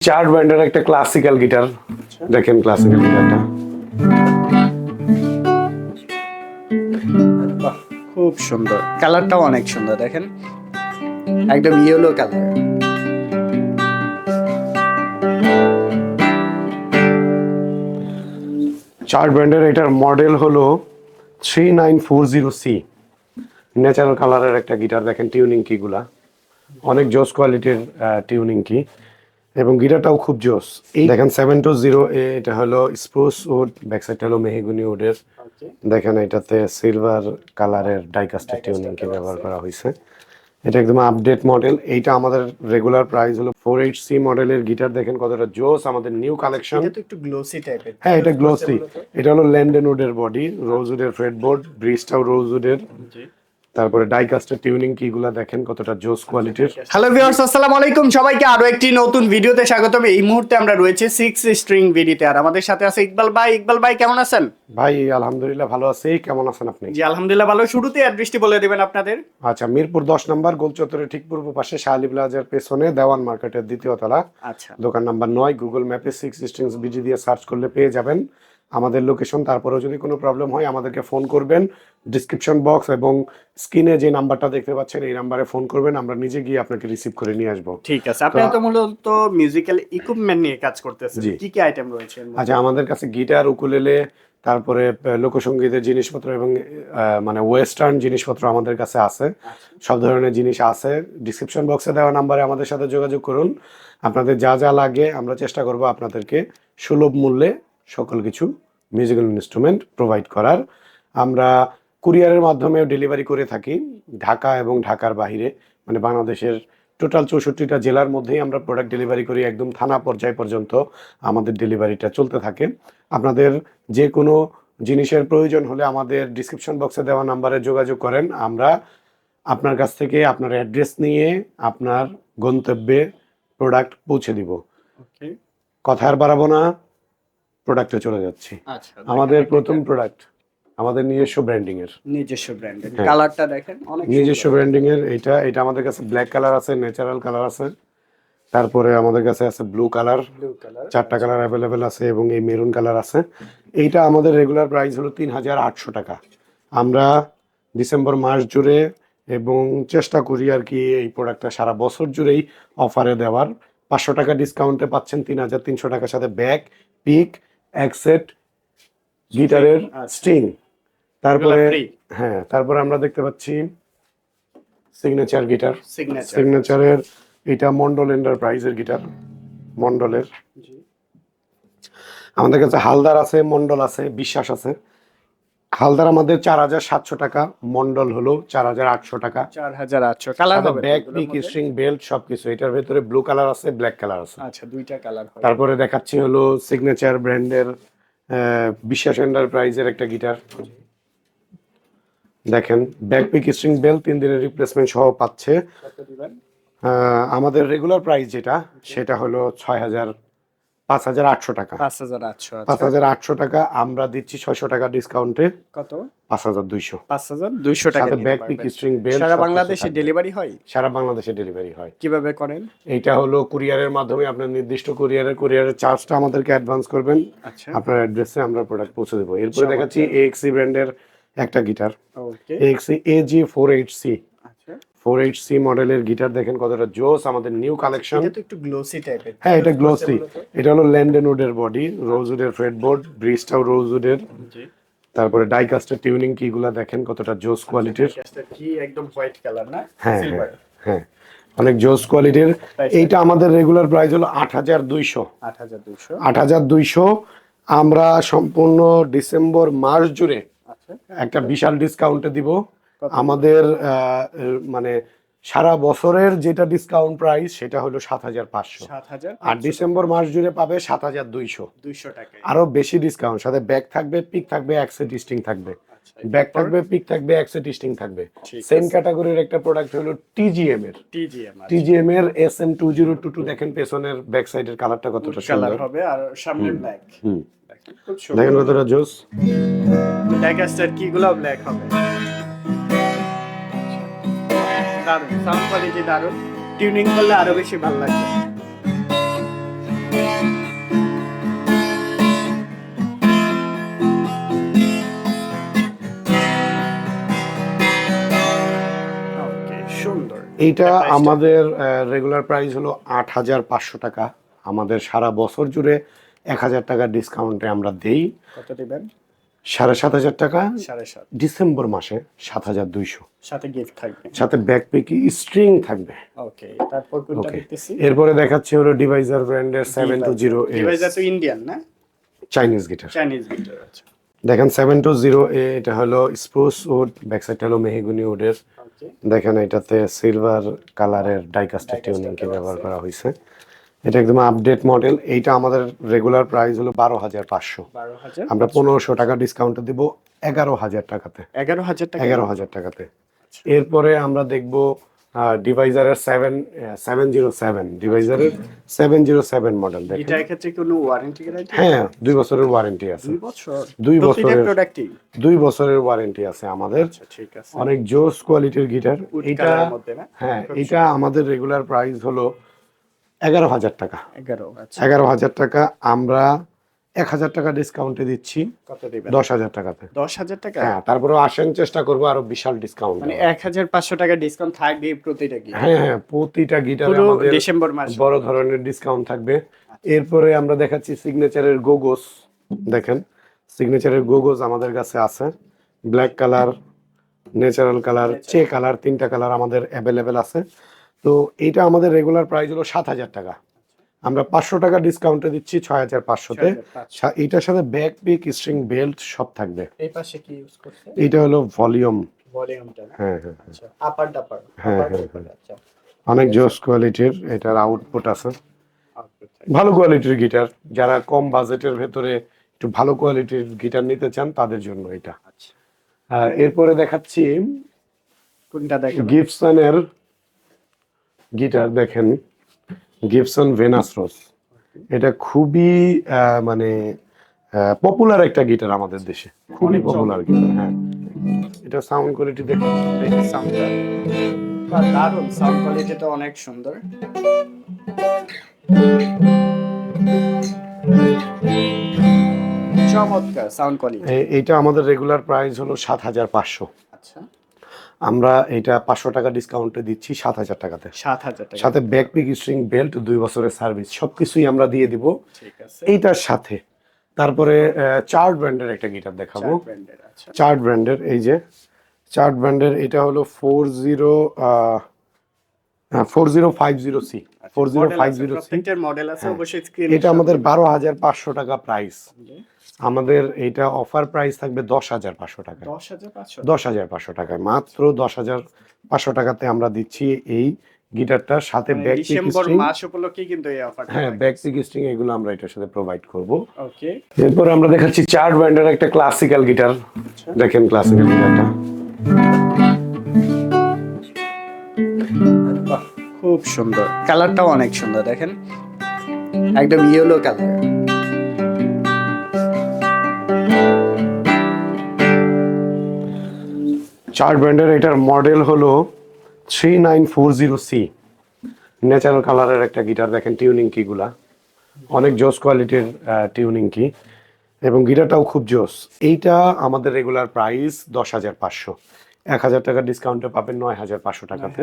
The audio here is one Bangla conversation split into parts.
চার্ট ব্যান্ডের একটা ক্লাসিক্যাল গিটার দেখেন ক্লাসিক্যাল গিটারটা খুব সুন্দর। কালারটাও অনেক সুন্দর দেখেন। একদম ইয়েলো কালার চার্ট ব্যান্ডের এটার মডেল হলো three nine four zero C natural কালারের একটা গিটার দেখেন টিউনিং কিগুলা অনেক জোস কোয়ালিটির টিউনিং কি এবং গিটারটাও খুব জোস। এই দেখেন সেভেন টু জিরো এটা হলো স্প্রুস উড ব্যাক সাইড হলো মেহগুনি উডের দেখেন এটাতে সিলভার কালারের ডাইকাস্টের টিউনিং কি ব্যবহার করা হয়েছে। এটা একদম আপডেট মডেল এইটা আমাদের রেগুলার প্রাইস হলো ফোর এইট সি মডেলের গিটার। দেখেন কতটা জোস আমাদের নিউ কালেকশন এটা তো একটু গ্লোসি টাইপের হ্যাঁ এটা গ্লোসি এটা হলো ল্যান্ডেন উডের বডি রোজউডের ফ্রেডবোর্ড ব্রিজটাও রোজউডের তারপরে ডাইকাস্টের টিউনিং কিগুলা দেখেন কতটা জোস কোয়ালিটির হ্যালো ভিউয়ার্স আসসালামু আলাইকুম সবাইকে আরও একটি নতুন ভিডিওতে স্বাগতম। এই মুহূর্তে আমরা রয়েছে সিক্স স্ট্রিং ভিডিওতে আর আমাদের সাথে আছে ইকবাল ভাই। ইকবাল ভাই কেমন আছেন? ভাই আলহামদুলিল্লাহ ভালো আছি। কেমন আছেন আপনি? জি আলহামদুলিল্লাহ ভালো। শুরুতে অ্যাড্রেসটি বলে দিবেন আপনাদের। আচ্ছা মিরপুর দশ নম্বর গোল চত্বরের ঠিক পূর্ব পাশে শাহালি প্লাজার পেছনে দেওয়ান মার্কেটের দ্বিতীয় তলা। আচ্ছা। দোকান নাম্বার নয় গুগল ম্যাপে সিক্স স্ট্রিংস বিজি দিয়ে সার্চ করলে পেয়ে যাবেন। আমাদের লোকেশন তারপরেও যদি কোনো প্রবলেম হয় আমাদেরকে ফোন করবেন। ডিসক্রিপশন বক্স এবং স্ক্রিনে যে নাম্বারটা দেখতে পাচ্ছেন এই নাম্বারে ফোন করবেন আমরা নিজে গিয়ে আপনাকে রিসিভ করে নিয়ে আসব। ঠিক আছে। আপনি তো মূলত মিউজিক্যাল ইকুইপমেন্ট নিয়ে কাজ করতেছেন। কি কি আইটেম রয়েছে আচ্ছা আমাদের কাছে গিটার উকুলেলে তারপরে লোকসঙ্গীতের জিনিসপত্র এবং মানে ওয়েস্টার্ন জিনিসপত্র আমাদের কাছে আছে। সব ধরনের জিনিস আছে। ডিসক্রিপশন বক্সে দেওয়া নাম্বারে আমাদের সাথে যোগাযোগ করুন। আপনাদের যা যা লাগে আমরা চেষ্টা করব আপনাদেরকে সুলভ মূল্যে সকল কিছু মিউজিক্যাল ইনস্ট্রুমেন্ট প্রোভাইড করার। আমরা কুরিয়ারের মাধ্যমেও ডেলিভারি করে থাকি। ঢাকা এবং ঢাকার বাইরে মানে বাংলাদেশের টোটাল চৌষট্টিটা জেলার মধ্যেই আমরা প্রোডাক্ট ডেলিভারি করি। একদম থানা পর্যায় পর্যন্ত আমাদের ডেলিভারিটা চলতে থাকে। আপনাদের যে কোনো জিনিসের প্রয়োজন হলে আমাদের ডিসক্রিপশন বক্সে দেওয়া নাম্বারে যোগাযোগ করেন। আমরা আপনার কাছ থেকে আপনার অ্যাড্রেস নিয়ে আপনার গন্তব্যে প্রোডাক্ট পৌঁছে দিব। কথা আর বাড়াবো না। প্রোডাক্টে চলে যাচ্ছি। আচ্ছা আমাদের প্রথম প্রোডাক্ট আমাদের নিজস্ব ব্র্যান্ডিং এর নিজস্ব ব্র্যান্ডের হ্যাঁ। কালারটা দেখেন অনেক নিজস্ব ব্র্যান্ডিং এর এটা এটা আমাদের কাছে ব্ল্যাক কালার আছে ন্যাচারাল কালার আছে। তারপরে আমাদের কাছে আছে ব্লু কালার ব্লু কালার চারটা কালার অ্যাভেলেবেল আছে এবং এই মেরুন কালার আছে। এইটা আমাদের রেগুলার প্রাইস হলো তিন হাজার আটশো টাকা। আমরা ডিসেম্বর মাস জুড়ে এবং চেষ্টা করি আর কি এই প্রোডাক্টটা সারা বছর জুড়েই অফারে দেওয়ার। পাঁচশো টাকা ডিসকাউন্টে পাচ্ছেন তিন হাজার তিনশো টাকার সাথে ব্যাগ পিক এক সেট গিটারের। স্ট্রিং তারপরে হ্যাঁ তারপরে আমরা দেখতে পাচ্ছি সিগনেচার গিটার সিগনেচারের এটা মন্ডল এন্টারপ্রাইজের গিটার মন্ডলের। আমাদের কাছে হালদার আছে মন্ডল আছে বিশ্বাস আছে। হালদার আমাদের চার হাজার সাতশো টাকা মন্ডল হলো চার হাজার আটশো টাকা। চার হাজার আটশো কালার হবে স্ট্রিং বেল্ট সবকিছু। এটার ভেতরে ব্লু কালার আছে ব্ল্যাক কালার আছে। আচ্ছা দুইটা কালার তারপরে দেখাচ্ছি হলো সিগনেচার ব্র্যান্ডের বিশ্বাস এন্টারপ্রাইজের একটা গিটার। দেখেন ব্যাক পিক স্ট্রিং বেল তিন দিনের রিপ্লেসমেন্ট সহ পাচ্ছে। আমাদের রেগুলার প্রাইস যেটা সেটা হলো ছয় হাজার পাঁচ হাজার আটশো টাকা। পাঁচ হাজার আটশো পাঁচ আচ্ছা হাজার আটশো টাকা আমরা দিচ্ছি ছয়শো টাকা ডিসকাউন্টে কত? পাঁচ হাজার দুইশো। পাঁচ হাজার দুইশো টাকা ব্যাক পিক স্ট্রিং বেল সারা বাংলাদেশে ডেলিভারি হয়? সারা বাংলাদেশে ডেলিভারি হয়। কীভাবে করেন? এইটা হলো কুরিয়ারের মাধ্যমে আপনার নির্দিষ্ট কুরিয়ারের কুরিয়ারের চার্জটা আমাদেরকে অ্যাডভান্স করবেন। আচ্ছা। আপনার অ্যাড্রেসে আমরা প্রোডাক্ট পৌঁছে দেবো। এরপরে দেখাচ্ছি এক্সি ব্র্যান্ডের একটা guitar এক্সি A G four eight C four eight C মডেলের গিটার দেখেন কতটা জোস আমাদের নিউ কালেকশন এটা তো একটু গ্লোসি টাইপের হ্যাঁ এটা গ্লোসি এটা হলো ল্যান্ডেন উডের বডি রোজউডের ফ্রেডবোর্ড ব্রিজটাও রোজউডের তারপরে ডাইকাস্টের টিউনিং কিগুলা দেখেন কতটা জোস কোয়ালিটির গ্যাসটা কি একদম হোয়াইট কালার না? হ্যাঁ সিলভার হ্যাঁ হ্যাঁ। অনেক জোস কোয়ালিটির এইটা আমাদের রেগুলার প্রাইস হলো আট হাজার দুইশো। আট হাজার দুশো আট হাজার দুইশো। আমরা সম্পূর্ণ ডিসেম্বর মাস জুড়ে আচ্ছা। একটা বিশাল ডিসকাউন্টে দিব? আমাদের মানে সারা বছরের যেটা ডিসকাউন্ট প্রাইস সেটা হলো সাত হাজার পাঁচশো। আর ডিসেম্বর মাস জুড়ে পাবে সাত হাজার দুইশো। দুইশো টাকায়। আরও বেশি ডিসকাউন্ট সাথে ব্যাগ থাকবে পিক থাকবে এক ডিস্টিং থাকবে। আচ্ছা ব্যাগ থাকবে পিক থাকবে এক সেট থাকবে। সেম ক্যাটাগরির একটা প্রোডাক্ট হলো টিজিএম এর। টিজিএম টিজিএম এর S M two zero two two দেখেন পেছনের ব্যাক সাইডের কালারটা কতটা সুন্দর। হবে আর সামনে ব্ল্যাক হুম। খুব দেখেন কতটা জোস ব্ল্যাক স্টার কি গুলো ব্ল্যাক হবে? দারুণ সাউন্ড কোয়ালিটি দারুণ। টিউনিং করলে আরও বেশি ভালো লাগবে। এইটা আমাদের রেগুলার প্রাইস হলো আট হাজার পাঁচশো টাকা। আমাদের সারা বছর জুড়ে এক হাজার টাকার ডিসকাউন্টে আমরা দেই। কত সাড়ে সাত হাজার টাকা সাড়ে সাত। ডিসেম্বর মাসে সাত হাজার দুইশো। সাথে গিফট থাকবে। সাথে ব্যাকপ্যাকি স্ট্রিং থাকবে। ওকে তারপর কোনটা দেখতেছি? এরপরে দেখাচ্ছি হলো ডিভাইজার ব্র্যান্ডের সেভেন টু জিরো ডিভাইস তো ইন্ডিয়ান না? চাইনিজ গিটার চাইনিজ গিটার আছে দেখেন সেভেন টু জিরো এ এটা হলো স্প্রুস উড ব্যাক সাইড হলো মেহগুনি উডের দেখেন এটাতে সিলভার কালারের ডাইকাস্টার টিউনিং কে ব্যবহার করা হয়েছে। এটা একদম আপডেট মডেল এইটা আমাদের রেগুলার প্রাইস হলো বারো হাজার পাঁচশো। আমরা পনেরোশো টাকা ডিসকাউন্ট দিব এগারো হাজার টাকাতে। এগারো হাজার টাকা? এগারো হাজার টাকাতে। এরপরে আমরা দেখব ডিভাইজারের সেভেন সেভেন জিরো সেভেন ডিভাইজারের সেভেন জিরো সেভেন মডেল দেখেন। এটার ক্ষেত্রে কোনো ওয়ারেন্টি গ্যারান্টি হ্যাঁ দুই বছরের ওয়ারেন্টি আছে। দুই বছর? দুই প্রতিটা বছরের- দুই বছরের ওয়ারেন্টি আছে আমাদের। আচ্ছা ঠিক আছে। অনেক জোস কোয়ালিটির গিটার এটা এর মধ্যে না? হ্যাঁ এটা আমাদের রেগুলার প্রাইস হলো এগারো হাজার টাকা। এগারো আচ্ছা। এগারো হাজার টাকা আমরা এক হাজার টাকা ডিসকাউন্টে দিচ্ছি। দশ হাজার টাকাতে। দশ হাজার টাকা? হ্যাঁ তারপরে আসেন চেষ্টা করব আরও বিশাল ডিসকাউন্ট মানে এক হাজার পাঁচশো টাকা ডিসকাউন্ট থাকবে প্রতিটা কি হ্যাঁ হ্যাঁ প্রতিটা গিটারে ডিসেম্বর মাস। বড় ধরনের ডিসকাউন্ট থাকবে। এরপরে আমরা দেখাচ্ছি সিগনেচারের গোগোস দেখেন সিগনেচারের গোগোস আমাদের কাছে আছে। ব্ল্যাক কালার ন্যাচারাল কালার চে কালার তিনটা কালার আমাদের অ্যাভেলেবেল আছে। তো এইটা আমাদের রেগুলার প্রাইস হলো সাত হাজার টাকা। আমরা পাঁচশো টাকা ডিসকাউন্টে দিচ্ছি ছয় হাজার পাঁচশোতে। 6500 এইটার সাথে ব্যাক পিক স্ট্রিং বেল্ট সব থাকবে। এই পাশে কি ইউজ করছে? এইটা হলো ভলিউম ভলিউমটা হ্যাঁ হ্যাঁ আচ্ছা আপার ডাপার হ্যাঁ, হ্যাঁ, আচ্ছা। অনেক জোস কোয়ালিটির এটার আউটপুট আছে। ভালো কোয়ালিটির গিটার যারা কম বাজেটের ভেতরে একটু ভালো কোয়ালিটির গিটার নিতে চান তাদের জন্য এটা। আচ্ছা। এরপরে দেখাচ্ছি কোনটা দেখেন গিবসনের গিটার দেখেন গিবসন ভেনাসরস এটা খুবই মানে পপুলার একটা গিটার আমাদের দেশে। খুবই পপুলার গিটার হ্যাঁ। এটা সাউন্ড কোয়ালিটি দেখেন দেখি সাউন্ডটা দারুণ সাউন্ড কোয়ালিটি তো অনেক সুন্দর। চমৎকার সাউন্ড কোয়ালিটি এ- এইটা আমাদের রেগুলার প্রাইস হলো সাত হাজার পাঁচশো। আচ্ছা। আমরা এটা পাঁচশো টাকা ডিসকাউন্টে দিচ্ছি সাত হাজার টাকাতে। সাত হাজার টাকা। সাথে ব্যাক পিক স্ট্রিং বেল্ট দুই বছরের সার্ভিস সবকিছুই আমরা দিয়ে দিব। এইটার সাথে তারপরে চার্ট ব্র্যান্ডের একটা গিটার দেখাবো। চার ব্র্যান্ডের আচ্ছা। চার্ট ব্র্যান্ডের এই যে চার্ট ব্র্যান্ডের এটা হলো four zero four zero five zero C four zero five আছে, জিরো সি মডেল আছে হ্যাঁ। অবশ্যই স্ক্রিন এটা আমাদের বারো হাজার পাঁচশো টাকা প্রাইস আমাদের এটা অফার প্রাইস থাকবে দশ হাজার পাঁচশো টাকা। দশ হাজার পাঁচশো। টাকায় মাত্র দশ হাজার পাঁচশো টাকাতে আমরা দিচ্ছি এই গিটারটার সাথে ব্যাক মানে ডিসেম্বর স্ট্রিং মাস উপলক্ষে কিন্তু এই অফারটা হ্যাঁ ব্যাক স্ট্রিং এগুলো আমরা এটার সাথে প্রোভাইড করব। ওকে। এরপর আমরা দেখাচ্ছি চার্ট ব্র্যান্ডের একটা ক্লাসিক্যাল গিটার দেখেন ক্লাসিক্যাল গিটারটা খুব সুন্দর। কালারটাও অনেক সুন্দর, দেখেন। একদম ইয়েলো কালার চার্ট ব্র্যান্ডের এটার মডেল হলো three nine four zero C natural কালারের একটা গিটার, দেখেন টিউনিং কিগুলা অনেক জোস কোয়ালিটির টিউনিং কি এবং গিটারটাও খুব জোস। এইটা আমাদের রেগুলার প্রাইস দশ হাজার পাঁচশো। এক হাজার টাকা ডিসকাউন্টে পাবেন নয় হাজার পাঁচশো টাকাতে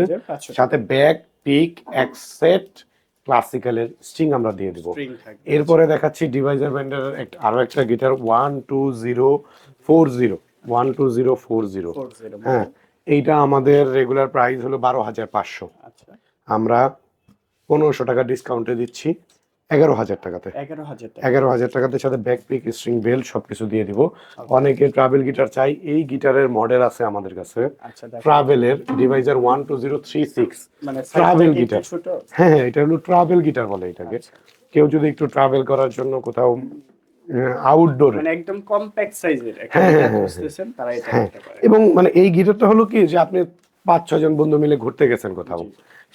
সাথে ব্যাগ পিক এক সেট ক্লাসিক্যালের স্ট্রিং আমরা দিয়ে দেবো। এরপরে দেখাচ্ছি ডিভাইজার ব্র্যান্ডের একটা আরও একটা guitar one two zero four zero one two zero four zero হ্যাঁ এইটা আমাদের রেগুলার প্রাইস হলো বারো হাজার পাঁচশো। আচ্ছা। আমরা পনেরোশো টাকা ডিসকাউন্টে দিচ্ছি। এগারো হাজার টাকাতে। এগারো হাজার টাকা। এগারো হাজার টাকাতে সাথে ব্যাক পিক স্ট্রিং বেল্ট সবকিছু দিয়ে দিব। অনেকে ট্রাভেল গিটার চাই এই গিটারের মডেল আছে আমাদের কাছে। ট্রাভেলের Deviser one two zero three six travel size টা কি guitar। একটু ছোট? হ্যাঁ হ্যাঁ এটা হলো ট্রাভেল গিটার বলে এটাকে। আচ্ছা। কেউ যদি একটু ট্রাভেল করার জন্য কোথাও আউটডোরে মানে একদম কম্প্যাক্ট সাইজের বুঝতেছেন তারা এটা হ্যাঁ পারে। এবং মানে এই গিটারটা হলো কি যে আপনি পাঁচ ছজন বন্ধু মিলে ঘুরতে গেছেন কোথাও।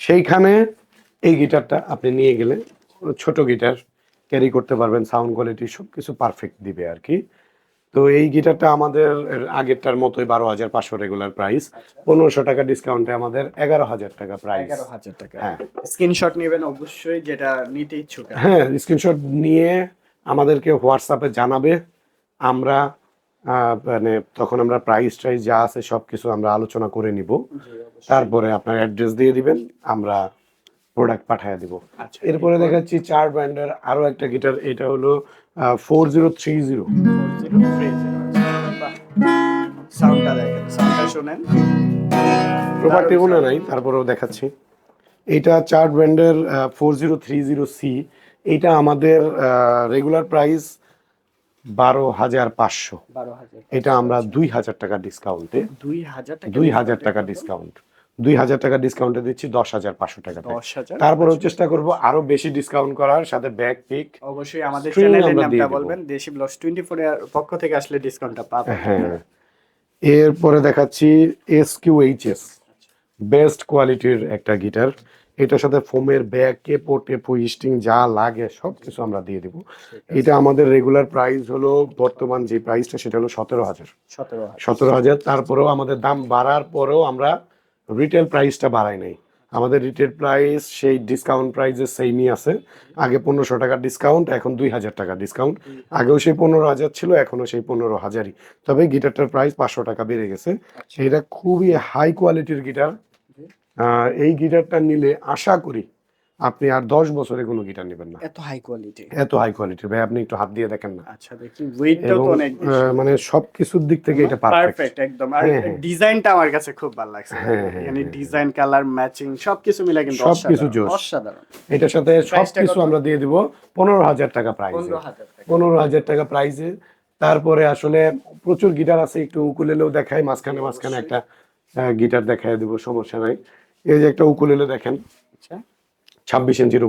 সেইখানে এই গিটারটা আপনি নিয়ে গেলে ছোট গিটার ক্যারি করতে পারবেন সাউন্ড কোয়ালিটি সব কিছু পারফেক্ট দিবে আর কি তো এই গিটারটা আমাদের আগেরটার মতোই বারো হাজার পাঁচশো রেগুলার প্রাইস পনেরোশো টাকা ডিসকাউন্টে আমাদের এগারো হাজার টাকা প্রাইস এগারো হাজার টাকা। হ্যাঁ। স্ক্রিনশট নেবেন অবশ্যই যেটা নিতে ইচ্ছুক হ্যাঁ স্ক্রিনশট নিয়ে আমাদেরকে হোয়াটসঅ্যাপে জানাবে। আমরা মানে তখন আমরা প্রাইস টাইস যা আছে সব কিছু আমরা আলোচনা করে নিব। তারপরে আপনার অ্যাড্রেস দিয়ে দিবেন আমরা প্রোডাক্ট পাঠিয়ে দিব। আচ্ছা এরপরে দেখাচ্ছি চার ব্র্যান্ডের আরও একটা গিটার এটা হলো ফোর জিরো থ্রি জিরো সাউন্ডটা দেখেন সাউন্ডটা শুনেন। প্রপার্টি নাই তারপরেও দেখাচ্ছি। এটা চার ব্র্যান্ডের four zero three zero C এটা আমাদের রেগুলার প্রাইস বারো হাজার পাঁচশো। এটা আমরা দুই হাজার টাকা ডিসকাউন্টে দুই হাজার দুই হাজার টাকা ডিসকাউন্ট দুই হাজার টাকা ডিসকাউন্টে দিচ্ছি দশ হাজার পাঁচশো হাজার তারপরেও চেষ্টা করব আরও বেশি ডিসকাউন্ট করার সাথে ব্যাগ পিক অবশ্যই আমাদের চ্যানেলের নামটা বলবেন দেশি ব্লস টোয়েন্টি ফোর এর পক্ষ থেকে আসলে ডিসকাউন্টটা পাবেন। হ্যাঁ। এরপরে দেখাচ্ছি S Q H S best কোয়ালিটির একটা গিটার এটার সাথে ফোমের ব্যাগ কেপো টেপো স্টিং যা লাগে সব কিছু আমরা দিয়ে দিব। এটা আমাদের রেগুলার প্রাইস হলো বর্তমান যে প্রাইসটা সেটা হলো সতেরো হাজার। সতেরো হাজার। সতেরো হাজার তারপরেও আমাদের দাম বাড়ার পরেও আমরা রিটেল প্রাইসটা বাড়ায় নাই। আমাদের রিটেল প্রাইস সেই ডিসকাউন্ট প্রাইসের সেইমই আছে। আগে পনেরোশো টাকার ডিসকাউন্ট এখন দুই হাজার টাকা ডিসকাউন্ট আগেও সেই পনেরো হাজার ছিল এখনও সেই পনেরো হাজারই। তবে গিটারটার প্রাইস পাঁচশো টাকা বেড়ে গেছে। সেটা খুবই হাই কোয়ালিটির গিটার। এই গিটারটা নিলে আশা করি আপনি আর দশ বছরে কোনো গিটার নেবেন না। এত হাই কোয়ালিটি এত হাই কোয়ালিটির ভাই আপনি একটু হাত দিয়ে দেখেন না। আচ্ছা দেখি ওয়েটটাও তো অনেক মানে সব কিছুর দিক থেকে এটা পারফেক্ট একদম। আর হ্যাঁ, হ্যাঁ। ডিজাইনটা আমার কাছে খুব ভালো লাগছে। হ্যাঁ, হ্যাঁ, মানে হ্যাঁ। ডিজাইন কালার ম্যাচিং সবকিছু মিলে কিন্তু সবকিছু জোশ। অসাধারণ। এটার সাথে সব কিছু আমরা দিয়ে দিব পনেরো হাজার টাকা প্রাইস পনেরো হাজার টাকা। পনেরো হাজার টাকা প্রাইসে তারপরে আসলে প্রচুর গিটার আছে একটু উকুলেলেও দেখাই মাঝখানে মাঝখানে একটা গিটার দেখাই দিব সমস্যা নাই। এই যে একটা উকুলেলে দেখেন। আচ্ছা। ছাব্বিশ ইঞ্চির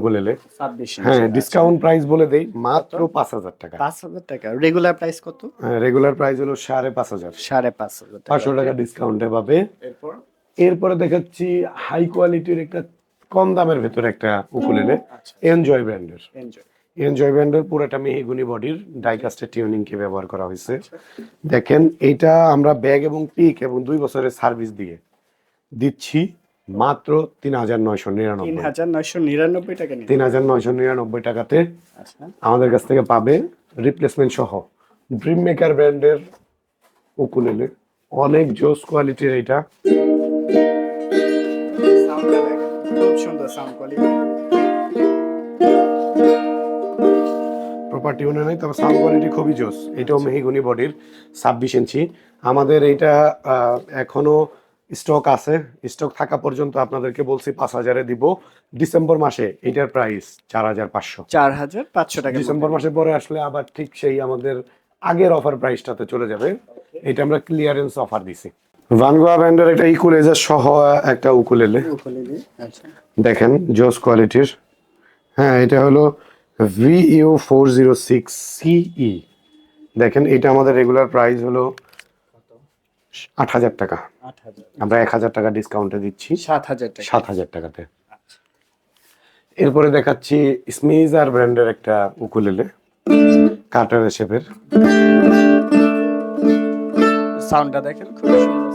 ছাব্বিশ হ্যাঁ ডিসকাউন্ট প্রাইস বলে দেই মাত্র পাঁচ হাজার টাকা। পাঁচ হাজার টাকা। রেগুলার প্রাইস কত? রেগুলার প্রাইস হলো সাড়ে পাঁচ হাজার। সাড়ে পাঁচ হাজার পাঁচশো টাকা ডিসকাউন্টে পাবে। এরপর? এরপরে দেখাচ্ছি হাই কোয়ালিটির একটা কম দামের ভেতরে একটা উকুলেলে আচ্ছা। এনজয় ব্র্যান্ডের এনজয় এনজয় ব্র্যান্ডের পুরোটা মেহগুনি বডির ডাইকাস্টের টিউনিং কে ব্যবহার করা হয়েছে। দেখেন এটা আমরা ব্যাগ এবং পিক এবং দুই বছরের সার্ভিস দিয়ে দিচ্ছি। মাত্র তিন হাজার নয়শো তিন নিরানব্বই হাজার নয়শো নিরানব্বই টাকা তিন হাজার নয়শো নিরানব্বই টাকাতে আচ্ছা। আমাদের কাছ থেকে পাবে রিপ্লেসমেন্ট সহ ড্রিম মেকার ব্র্যান্ডের উকুলেলে অনেক জোস কোয়ালিটির এটা প্রপার্টি মনে নেই তবে সাউন্ড কোয়ালিটি খুবই জোস। এটাও মেহিগুনি বডির ছাব্বিশ ইঞ্চি আমাদের এইটা এখনও স্টক আছে স্টক থাকা পর্যন্ত আপনাদেরকে বলছি পাঁচ হাজারে দিব। ডিসেম্বর মাসে এটার প্রাইস চার হাজার পাঁচশো। চার হাজার পাঁচশো টাকা ডিসেম্বর মাসে পরে আসলে আবার ঠিক সেই আমাদের আগের অফার প্রাইসটাতে চলে যাবে। এটা আমরা ক্লিয়ারেন্স অফার দিছি। ভানগোয়া ব্র্যান্ডের একটা ইকুলেজার সহ একটা উকুলেলে আচ্ছা। দেখেন জোস কোয়ালিটির। হ্যাঁ এটা হলো V U four zero six CE দেখেন এটা আমাদের রেগুলার প্রাইস হলো আট হাজার টাকা। আমরা এক হাজার টাকা ডিসকাউন্টে দিচ্ছি। সাত হাজার সাত হাজার টাকাতে। এরপরে দেখাচ্ছি স্মিজার ব্র্যান্ডের একটা উকুলেলে কাটার শেপের সাউন্ডটা দেখেন খুব সুন্দর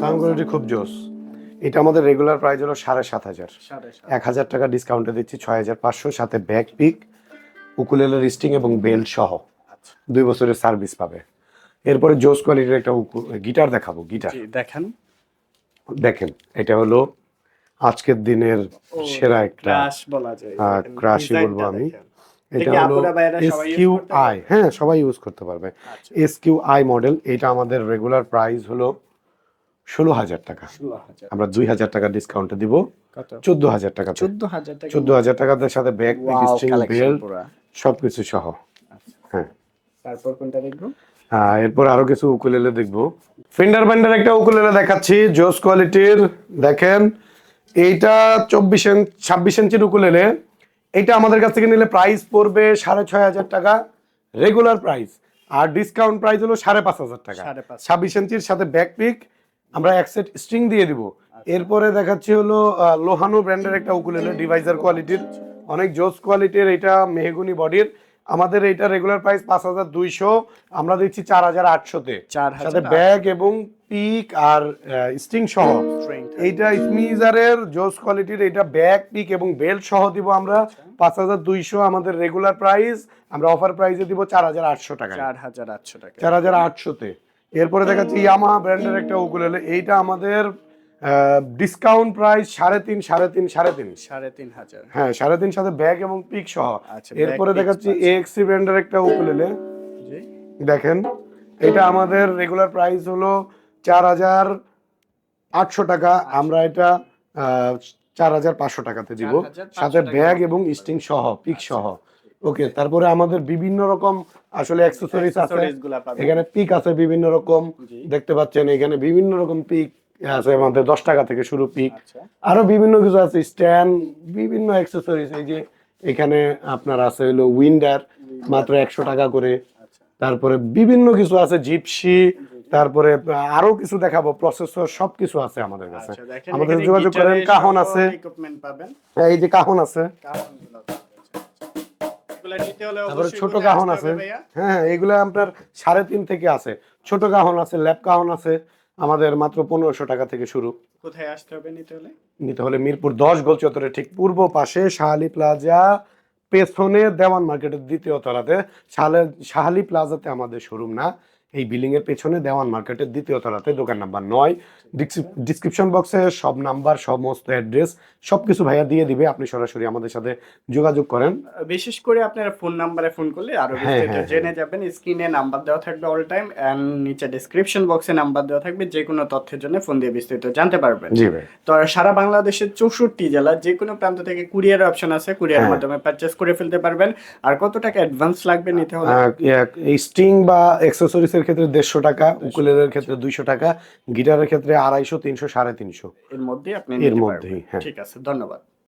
সাউন্ড কোয়ালিটি খুব জোস। এটা আমাদের রেগুলার প্রাইস হলো সাড়ে সাত হাজার। এক হাজার টাকা ডিসকাউন্টে দিচ্ছি ছয় হাজার পাঁচশো সাথে ব্যাক পিক উকুলেলের স্টিং এবং বেল্ট সহ আচ্ছা। দুই বছরের সার্ভিস পাবে। এরপরে জোস কোয়ালিটির একটা গিটার দেখাবো গিটার। দেখেন। দেখেন এটা হলো আজকের দিনের সেরা একটা ক্রাশ বলা যায়। আহ, দেখেন, crush-ই ডিজাইনটা বলব আমি। এটা হলো আপুরা এস কিউ আই হ্যাঁ সবাই ইউজ করতে পারবে। আচ্ছা। এস কিউ আই মডেল এটা আমাদের রেগুলার প্রাইস হলো ষোলো হাজার টাকা। আমরা দুই হাজার টাকা ডিসকাউন্টে দিব। চোদ্দ হাজার টাকা চোদ্দ হাজার টাকা। চোদ্দ হাজার টাকার সাথে ব্যাগ বেল্ট সবকিছু সহ। হ্যাঁ। তারপর কোনটা দেখব? এরপর আরও কিছু উকুলেলে দেখব। ফিন্ডার ব্যান্ডের একটা উকুলেলে দেখাচ্ছি জোস কোয়ালিটির। দেখেন এইটা চব্বিশ ইঞ্চ ছাব্বিশ ইঞ্চির উকুলেলে। এটা আমাদের কাছ থেকে নিলে প্রাইস পড়বে সাড়ে ছয় হাজার টাকা রেগুলার প্রাইস আর ডিসকাউন্ট প্রাইস হলো সাড়ে পাঁচ হাজার টাকা। ছাব্বিশ ইঞ্চির সাথে ব্যাক পিক আমরা এক সেট স্ট্রিং দিয়ে দিব। এরপরে দেখাচ্ছি হলো লোহানো ব্র্যান্ডের একটা উকুলেলে ডিভাইজার কোয়ালিটির। অনেক জোস কোয়ালিটির এটা মেহগুনি বডির। আমাদের এইটা রেগুলার প্রাইস পাঁচ হাজার দুইশো আমরা দিচ্ছি চার হাজার আটশোতে। সাথে ব্যাগ এবং পিক আর স্টিং সহ। এইটা স্মিজারের জোস কোয়ালিটির এটা ব্যাগ পিক এবং বেল্ট সহ দিব আমরা পাঁচ হাজার দুইশো আমাদের রেগুলার প্রাইস আমরা অফার প্রাইসে দিব চার হাজার আটশো টাকা চার হাজার আটশো টাকা চার হাজার আটশোতে। এরপরে দেখাচ্ছি ইয়ামাহা ব্র্যান্ডের একটা উকুলেলে এইটা আমাদের ডিসকাউন্ট প্রাইস সাড়ে তিন সাড়ে তিন সাড়ে তিন। সাড়ে তিন হাজার। হ্যাঁ সাড়ে তিন সাথে ব্যাগ এবং পিক সহ। আচ্ছা, এরপরে দেখাচ্ছি। এক্সি ব্র্যান্ডের একটা উকুলেলে দেখেন এটা আমাদের রেগুলার প্রাইস হলো চার হাজার আটশো টাকা। আমরা এটা চার হাজার পাঁচশো টাকাতে দিব। সাথে ব্যাগ এবং স্টিং সহ পিক সহ। ওকে তারপরে আমাদের বিভিন্ন রকম আসলে অ্যাক্সেসরিজ আছে। এখানে পিক আছে বিভিন্ন রকম। দেখতে পাচ্ছেন এখানে বিভিন্ন রকম পিক। আছে আমাদের দশ টাকা থেকে শুরু পিক আচ্ছা। আরও বিভিন্ন কিছু আছে স্ট্যান্ড বিভিন্ন অ্যাক্সেসরিজ এই যে এখানে আপনার আছে হলো উইন্ডার মাত্র একশো টাকা করে। আচ্ছা। তারপরে বিভিন্ন কিছু আছে জিপসি তারপরে আরও কিছু দেখাবো প্রসেসর সব কিছু আছে আমাদের কাছে। আচ্ছা আমাদের যোগাযোগ করেন কাহন আছে। এই যে কাহন আছে। তারপরে ছোট কাহন আছে। হ্যাঁ এগুলো আপনার সাড়ে তিন থেকে আছে। ছোট কাহন আছে ল্যাপ কাহন আছে। আমাদের মাত্র পনেরোশো টাকা থেকে শুরু। কোথায় আসতে হবে নিতে হলে? নিতে হলে মিরপুর দশ গোল চত্বরে ঠিক পূর্ব পাশে শাহালি প্লাজা পেছনে দেওয়ান মার্কেটের দ্বিতীয় তলাতে। শাহালে- শাহালি প্লাজাতে আমাদের শোরুম না। এই বিল্ডিং এর পেছনে দেওয়ান মার্কেটের দ্বিতীয় তলাতে দোকান নাম্বার নয়। ডিসক্রিপশন বক্সে সব নাম্বার সমস্ত অ্যাড্রেস সবকিছু ভাইয়া দিয়ে দিবে। আপনি সরাসরি আমাদের সাথে যোগাযোগ করেন। বিশেষ করে আপনারা ফোন নাম্বারে ফোন করলে আরও হ্যাঁ, বিস্তারিত হ্যাঁ, জেনে যাবেন। স্ক্রিনে নাম্বার দেওয়া থাকবে অল টাইম এন্ড নিচে ডেসক্রিপশন বক্সে নাম্বার দেওয়া থাকবে। যে কোনো তথ্যের জন্য ফোন দিয়ে বিস্তারিত জানতে পারবেন। জি ভাই। তো সারা বাংলাদেশের চৌষট্টি জেলা যে কোনো প্রান্ত থেকে কুরিয়ার অপশন আছে কুরিয়ারের হ্যাঁ। মাধ্যমে পারচেস করে ফেলতে পারবেন। আর কত টাকা অ্যাডভান্স লাগবে নিতে হলে? এক- এই স্ট্রিং বা অ্যাক্সেসরিজ ক্ষেত্রে দেড়শো টাকা উকুলেলের ক্ষেত্রে দুইশো টাকা গিটারের ক্ষেত্রে আড়াইশো তিনশো সাড়ে তিনশো। এর মধ্যে আপনি এর মধ্যেই, হ্যাঁ। ঠিক আছে ধন্যবাদ।